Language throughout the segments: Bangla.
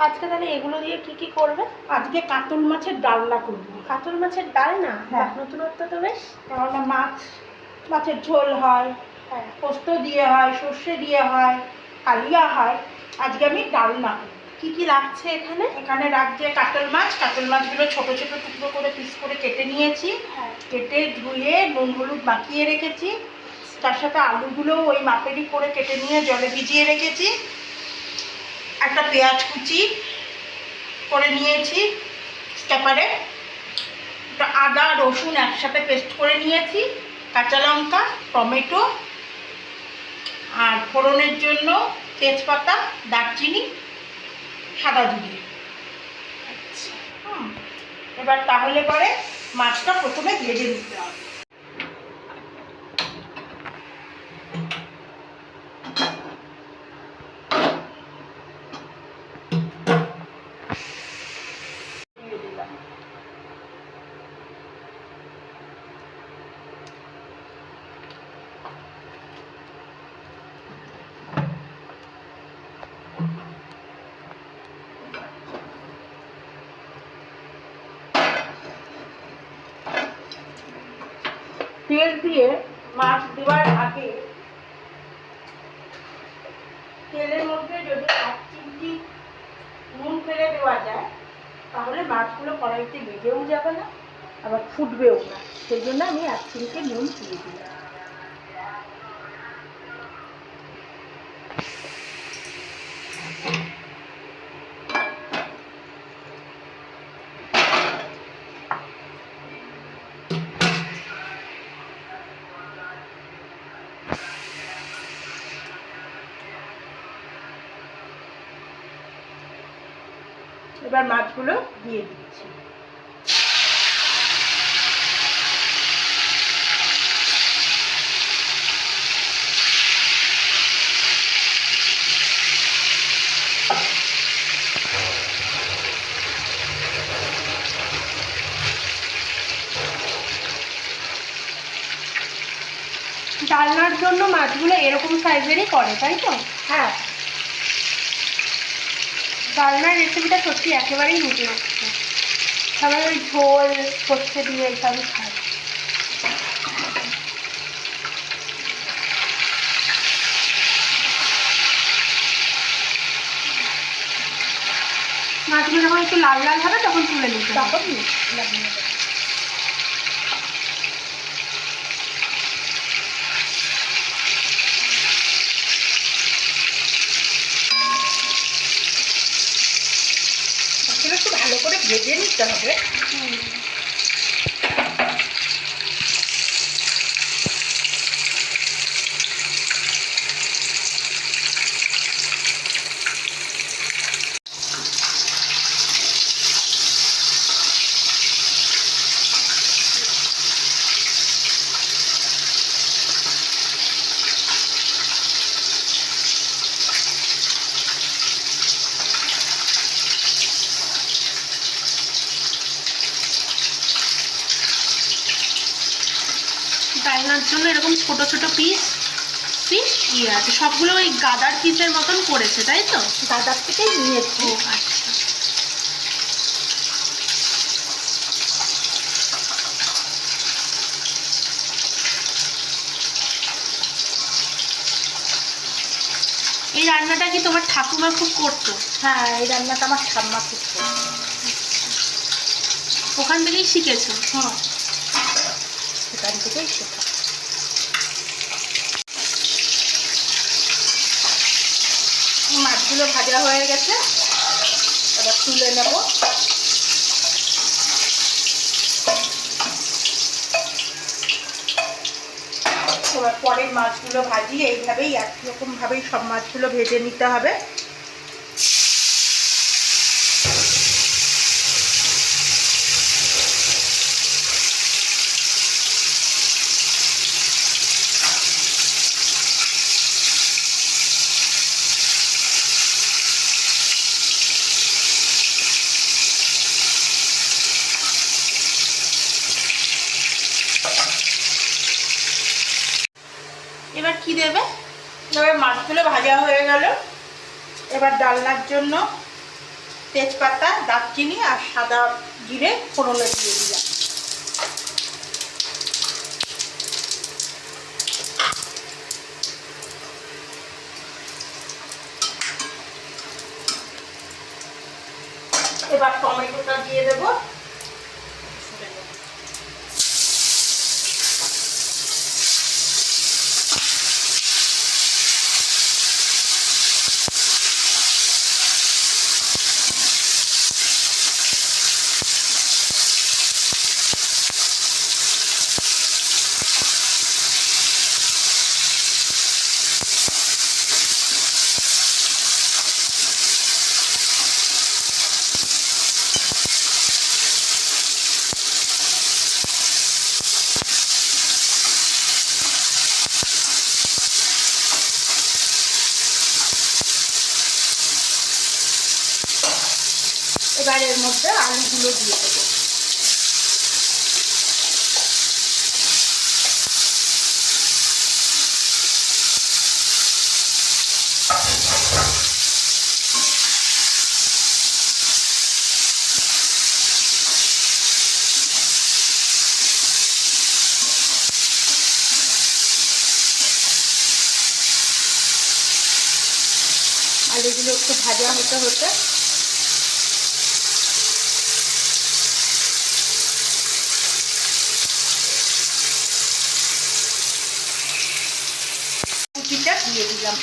আজকে তাহলে এগুলো দিয়ে কি কি করবে? আজকে কাতল মাছের ডালনা করব। কাতল মাছের ডাল না? হ্যাঁ। নতুনত্ব তো বেশ। কেননা মাছ মাছের ঝোল হয় হ্যাঁ। পোস্ত দিয়ে হয় সর্ষে দিয়ে হয় কালিয়া হয়। আজকে আমি ডালনা। কি কি লাগছে এখানে? এখানে রাখছে কাতল মাছ। কাতল মাছগুলো ছোট ছোট টুকরো করে পিস করে কেটে নিয়েছি। হ্যাঁ। কেটে ধুয়ে নুন হলুদ মাখিয়ে রেখেছি। তার সাথে আলুগুলো ওই মাপেরই করে কেটে নিয়ে জলে ভিজিয়ে রেখেছি। একটা পেঁয়াজ কুচি করে নিয়েছি স্ট্যাপারে। একটা আদা, রসুন একসাথে পেস্ট করে নিয়েছি, কাঁচা লঙ্কা, টমেটো, আর ফোড়নের জন্য তেজপাতা, দারচিনি, সাদা জিরে। হুম। এবার তাহলে পরে মাছটা প্রথমে ভেজে নিতে হবে। তেল দিয়ে মাছ দেওয়ার আগে তেলের মধ্যে যদি এক চিমটি নুন ফেলে দেওয়া যায়, তাহলে মাছগুলো কড়াইতে ভেজেও যাবে না, আবার ফুটবেও না। সেই জন্য আমি এক চিমটি নুন দিয়ে দিলাম। এবার মাছগুলো দিয়ে দিচ্ছি। ডালনার জন্য মাছগুলো এরকম সাইজেরই করে তাই তো? হ্যাঁ। ডালনার রেসিপিটা সত্যি একেবারেই নতুন আসছে সবাই ওই ঝোল, সর্ষে দিয়ে এইসবই খায়। মাছগুলো যখন একটু লাল লাল হবে, তখন তুলে নিতে। তখন লাগিয়ে দেবো। মাছগুলো একটু ভালো করে ভেজে নিতে হবে হুম। জন্য এরকম ছোট ছোট পিস পিস ইয়ে আছে। সবগুলো ওই গাদার পিসের মতন করেছে তাই তো? গাদার থেকেই নিয়েছি। আচ্ছা। এই রান্নাটা কি তোমার ঠাকুমা খুব করতো? হ্যাঁ এই রান্নাটা আমার ঠাম্মা খুব করে। ওখান থেকেই শিখেছো? হ্যাঁ। সেখান থেকেই শেখা। মাছগুলো ভাজা হয়ে গেছে। এবার তুলে নেব। পরের মাছগুলো ভাজি এইভাবেই একরকমভাবেই সব মাছগুলো ভেজে নিতে হবে এবার কি দেবে? এবার মাছগুলো ভাজা হয়ে গেল। এবার ডালনার জন্য তেজপাতা, দারচিনি আর সাদা জিরে ফোড়নে দিয়ে দিলাম। এবার টমেটোটা দিয়ে দেবো। এবার এর মধ্যে আলুগুলো দিয়ে দেবো। আলুগুলো একটু ভাজা হতে হতে কুচিটা দিয়ে দিলাম।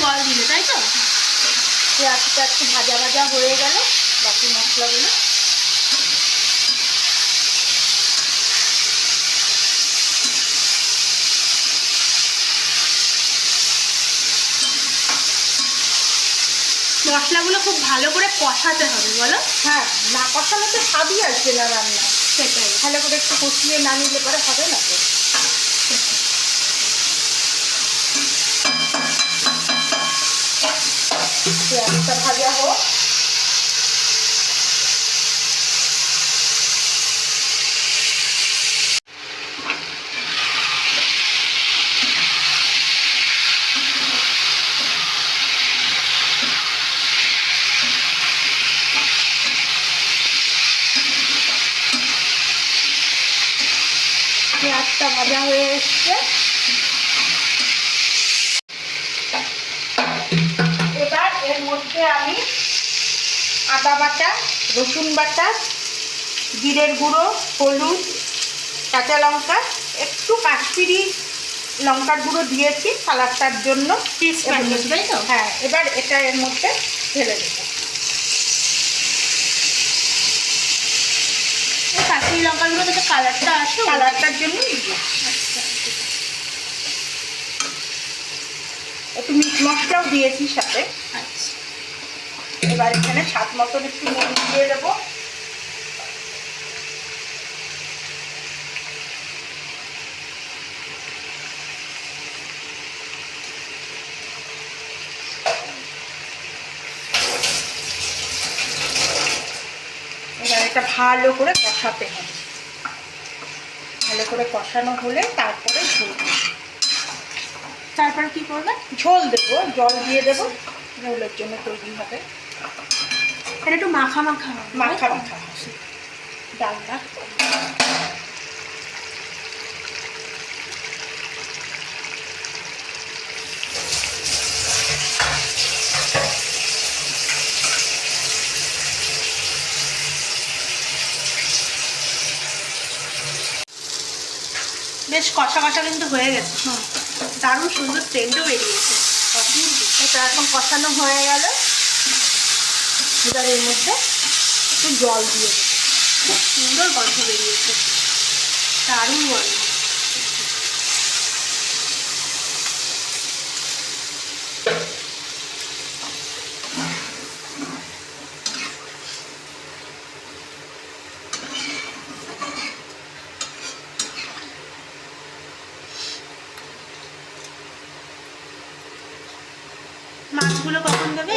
জল দিলে তাই তো? পেঁয়াজটা একটু ভাজা ভাজা হয়ে গেল বাকি মশলাগুলো। মশলাগুলো খুব ভালো করে কষাতে হবে বলো? হ্যাঁ না কষালে তো স্বাদই আসবে না রান্না। সেটাই। ভালো করে একটু কষিয়ে না নিলে পরে হবে না তো পেঁয়াজটা ভাজা হোক পেঁয়াজটা ভাজা হয়ে এসছে। এবার এর মধ্যে আমি আদা বাটা রসুন বাটা জিরের গুঁড়ো হলুদ কাঁচা লঙ্কা একটু কাশ্মীরি লঙ্কার গুঁড়ো দিয়েছি কালারটার জন্য। তাই তো? হ্যাঁ এবার এটা এর মধ্যে ঢেলে দেবো। এই লঙ্কাগুলো থেকে কালারটা আসে কালারটার জন্য আচ্ছা একটু মিট মশলাও দিয়েছি সাথে। আচ্ছা। এবার এখানে স্বাদ মতন একটু নুন দিয়ে দেবো এবার এটা ভালো করে কষাতে হবে। ভালো করে কষানো হলে তারপরে ঝোল তারপরে কি করবে? ঝোল দেবো জল দিয়ে দেবো ঝোলের জন্য তৈরি হবে। এটা একটু মাখা মাখা মাখা মাখা ডালনা বেশ কষা কষা কিন্তু হয়ে গেছে। দারুণ সুন্দর ট্রেন্ডও বেরিয়েছে। এটা এখন কষানো হয়ে গেল। এবার এর মধ্যে একটু জল দিয়ে খুব সুন্দর গন্ধ বেরিয়েছে। দারুণ গন্ধ। মাছগুলো কখন দেবে?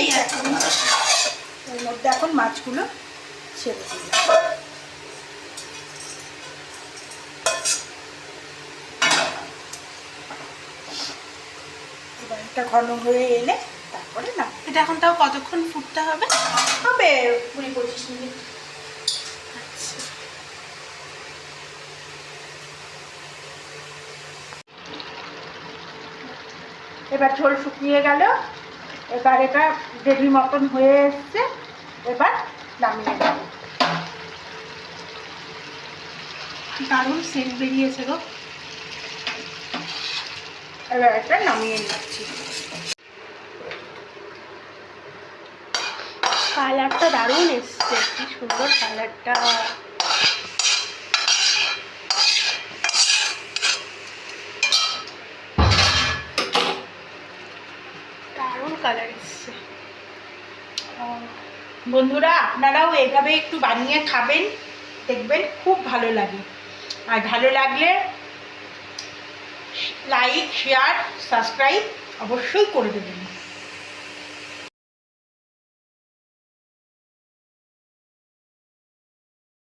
মধ্যে এখন মাছগুলো ছেড়ে দিই। ঘন হয়ে এলে তারপরে না। এটা এখন তাও কতক্ষণ ফুটতে হবে? হবে কুড়ি পঁচিশ মিনিট। আচ্ছা। এবার ঝোল শুকিয়ে গেল। এবার এটা গ্রেভি মতন হয়ে এসছে এবার নামিয়ে নেব। দারুণ সেন্ট বেরিয়েছে গো। এবার এটা নামিয়ে নিচ্ছি। কালারটা দারুণ এসছে কি সুন্দর কালারটা দারুণ কালার এসছে। বন্ধুরা, আপনারাও এভাবে একটু বানিয়ে খাবেন, দেখবেন খুব ভালো লাগে। আর ভালো লাগলে লাইক শেয়ার সাবস্ক্রাইব অবশ্যই করে দেবেন।